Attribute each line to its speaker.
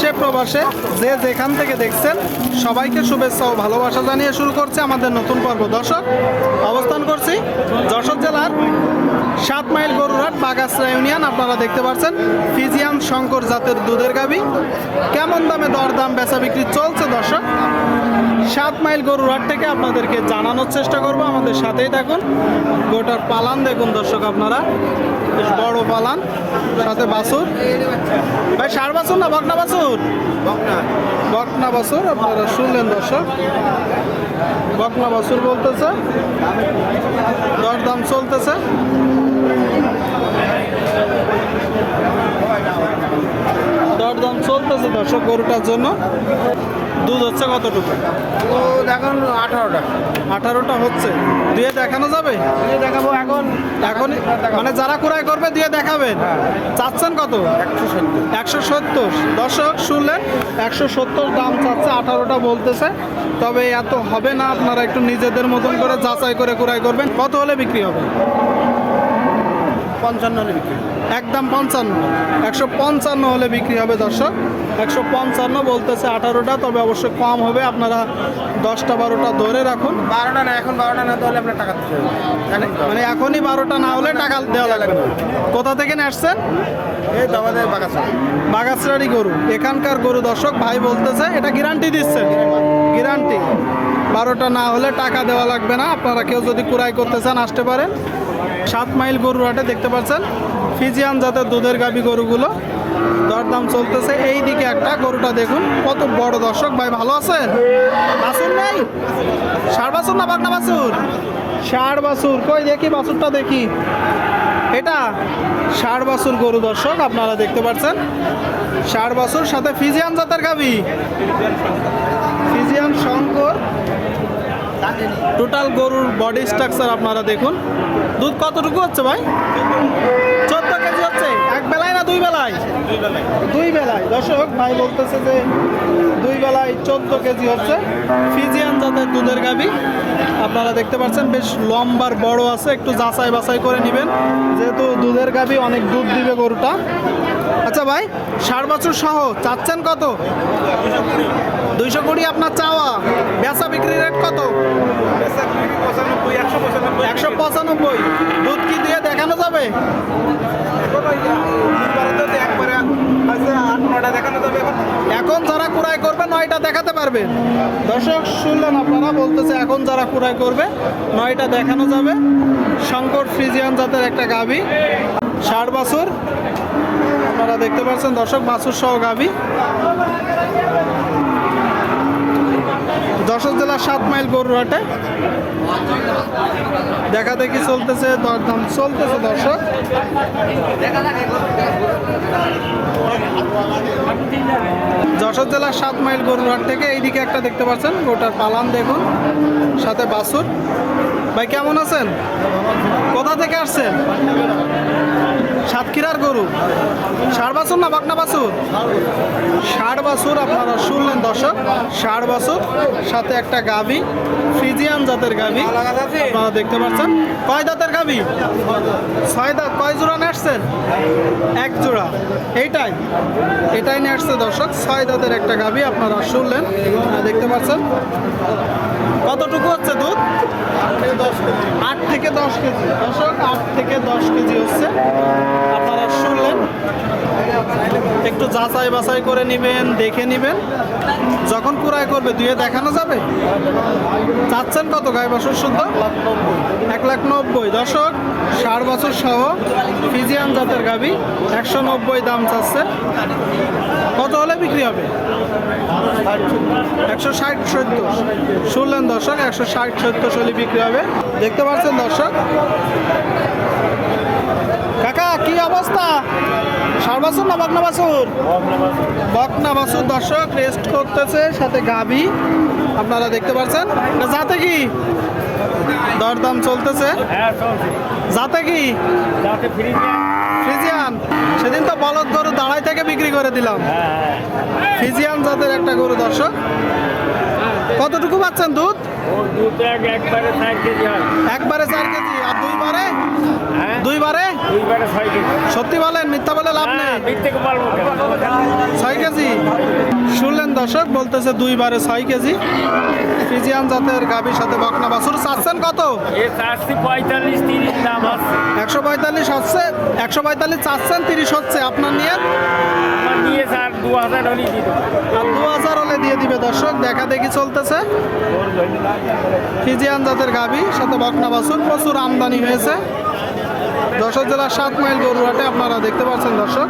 Speaker 1: দেশে, প্রবাসে, যে যেখান থেকে দেখছেন, সবাইকে শুভেচ্ছা ও ভালোবাসা জানিয়ে শুরু করছে আমাদের নতুন পর্ব। দর্শক, অবস্থান করছি যশোর জেলার সাত মাইল গরুরহাট বাগাসরা ইউনিয়ন। আপনারা দেখতে পাচ্ছেন, ফিজিয়ান শঙ্কর জাতের দুধের গাবি কেমন দামে দরদাম, বেচা বিক্রি চলছে দর্শক? সাত মাইল গরুরহাট থেকে আপনাদেরকে জানানোর চেষ্টা করব। আমাদের সাথেই থাকুন। গোটার পালান দেখুন দর্শক আপনারা। বেশ বড় পালান। সাথে বাছুর। ভাই সার বাছুর না বকনা বাছুর? বকনা বাছুর আপনারা শুনলেন দর্শক। বকনা বাছুর বলতেছে। দরদাম চলতেছে। দরদাম চলতেছে দর্শক গরুটার জন্য। দুধ হচ্ছে কতটুকু?
Speaker 2: ও এখন আঠারোটা।
Speaker 1: আঠারোটা হচ্ছে। দিয়ে দেখানো যাবে?
Speaker 2: এই দেখাবো এখন।
Speaker 1: এখন মানে যারা ক্রয় করবে দিয়ে দেখাবেন।
Speaker 2: হ্যাঁ।
Speaker 1: চাচ্ছেন কত?
Speaker 2: একশো সত্তর।
Speaker 1: একশো সত্তর। দর্শক শুনলেন? একশো সত্তর দাম চাচ্ছে আঠারোটা বলতেছে। তবে এত হবে না আপনারা একটু নিজেদের মতন করে যাচাই করে ক্রয় করবেন। কত হলে বিক্রি হবে?
Speaker 2: পঞ্চান্ন হলে বিক্রি।
Speaker 1: একদম পঞ্চান্ন। একশো পঞ্চান্ন হলে বিক্রি হবে দর্শক। একশো পঞ্চান্ন বলতেছে আঠারোটা তবে অবশ্যই কম হবে। আপনারা দশটা বারোটা ধরে রাখুন।
Speaker 2: বারোটা না এখন বারোটা না তাহলে আপনার টাকা দিতে হবে।
Speaker 1: মানে এখনই বারোটা না হলে টাকা দেওয়া লাগবে না। কোথা থেকে আসছেন?
Speaker 2: এই তো আমাদের বাগাসা
Speaker 1: গরু। এখানকার গরু দর্শক ভাই বলতেছে এটা গ্যারান্টি দিচ্ছে। গ্যারান্টি বারোটা না হলে টাকা দেওয়া লাগবে না। আপনারা কেউ যদি কুড়াই করতে চান আসতে পারেন। সাত মাইল গরুর হাটে দেখতে পাচ্ছেন, ফিজিয়ান জাতের দুধের গাবি গরুগুলো। দরদাম চলতেছে। এই দিকে একটা গরুটা দেখুন, কত বড় দর্শক। ভাই, ভালো আছেন? বাসুর নেই? ষাড় বাসুর না বাগনা বাসুর ষাড় বাসুর কই দেখি বাসুরটা দেখি। এটা ষাড় বাছুর গরু দর্শক, আপনারা দেখতে পাচ্ছেন। ষাড় বাছুর, সাথে ফিজিয়ান জাতের গাবি। ফিজিয়ান শঙ্কর টোটাল গরুর বডি স্ট্রাকচার আপনারা দেখুন। দুধ কতটুকু হচ্ছে ভাই? চোদ্দ কেজি হচ্ছে। এক বেলায় না দুই বেলায়? দুই বেলায়। দর্শক, ভাই বলতেছে যে দুই বেলায় চোদ্দ কেজি হচ্ছে। ফিজিয়ান জাতের দুধের গাবি আপনারা দেখতে পাচ্ছেন, বেশ লম্বার বড় আছে। একটু যাচাই বাছাই করে নেবেন। যেহেতু দুধের গাবি অনেক দুধ দিবে গরুটা। আচ্ছা ভাই ষাট বছর সহ চাচ্ছেন কত? দুইশো কুড়ি আপনার চাওয়া। বেচা বিক্রি রেট কত?
Speaker 2: একশো পঁচানব্বই।
Speaker 1: দুধ কি দিয়ে দেখানো যাবে?
Speaker 2: এখন।
Speaker 1: যারা কুড়াই করবে নয়টা দেখাতে পারবে। দর্শক শুনলেন আপনারা বলতেছে এখন যারা কুড়াই করবে নয়টা দেখানো যাবে। শঙ্কর ফ্রিজিয়ান জাতের একটা গাবি ষাট বাছুর। আপনারা দেখতে পাচ্ছেন দর্শক বাছুর সহ গাবি। যশোর জেলার সাত মাইল গরুরহাটে। দেখা দেখি চলতেছে, দরদাম চলতেছে দর্শক। যশোর জেলার সাত মাইল গরুরহাট থেকে এইদিকে একটা দেখতে পাচ্ছেন গোটার পালান দেখুন, সাথে বাসুর। ভাই, কেমন আছেন? কোথা থেকে আসছেন? সাতক্ষীরার গরু। ষাট বাছুর না বাকনা বাছুর? ষাট বাছুর আপনারা শুনলেন দর্শক, ষাট বাছুর, সাথে একটা গাবি ফ্রিজিয়ান জাতের গাবি আপনারা দেখতে পাচ্ছেন। কয় দাঁতের গাবি ছয় দাঁত। কয় জোড়া নিয়ে এক জোড়া। এইটাই। এটাই নিয়ে দর্শক, ছয় দাঁতের একটা গাবি আপনারা শুনলেন। দেখতে পাচ্ছেন। কতটুকু হচ্ছে দুধ? আট থেকে দশ কেজি। দর্শক, আট থেকে দশ কেজি হচ্ছে আপনারা শুনলেন একটু যাচাই বাছাই করে নেবেন, দেখে নেবেন। যখন কুড়াই করবে, দুয়ে দেখানো যাবে। চাচ্ছেন কত গায়ে বছর শুদ্ধ এক লাখ নব্বই। দশক ষাট বছর সহ ফিজিয়ান জাতের গাবি, একশো নব্বই দাম চাচ্ছে কত হলে বিক্রি হবে? একশো ষাট, সত্তর। শুনলেন দর্শক, একশো ষাট, সত্তর হলে বিক্রি হবে। দেখতে পাচ্ছেন দর্শক। কাকা, কি অবস্থা? ষাট না বকনা বাছুর বকনা বাছুর দর্শক রেস্ট করতেছে সাথে গাবি আপনারা দেখতে পাচ্ছেন যাতে কি? দরদাম চলতেছে। যাতে কি? ফ্রিজিয়ান সেদিন তো বলদ গরু দাঁড়াই থেকে বিক্রি করে দিলাম। ফিজিয়ান জাতের একটা গরু দর্শক। কতটুকু পাচ্ছেন দুধ?
Speaker 3: একবারে হয়।
Speaker 1: চার কেজি আর দুইবারে?
Speaker 3: হ্যাঁ
Speaker 1: দুইবারে?
Speaker 3: দুইবারে ছয় কেজি।
Speaker 1: সত্যি বলেন মিথ্যা বলে লাভ নেই।
Speaker 3: হ্যাঁ কেন
Speaker 1: ছয় কেজি? শুনলেন দর্শক বলতেছে দুইবারে ছয় কেজি। ফিজিয়ান জাতের গাভীর সাথে বকনা বাছুর। চাচ্ছেন কত? একশো পঁয়তাল্লিশ হচ্ছে একশো পঁয়তাল্লিশ চাচ্ছেন তিরিশ হচ্ছে। আপনার নিয়ে আর দু হাজার হলে দিয়ে দিবে দর্শক দেখা দেখি চলতেছে। ফিজিয়ান জাতের গাভী সাথে বকনা বাছুর প্রচুর আমদানি হয়েছে। যশোর জেলা সাত মাইল গরুহাটে আপনারা দেখতে পাচ্ছেন দর্শক।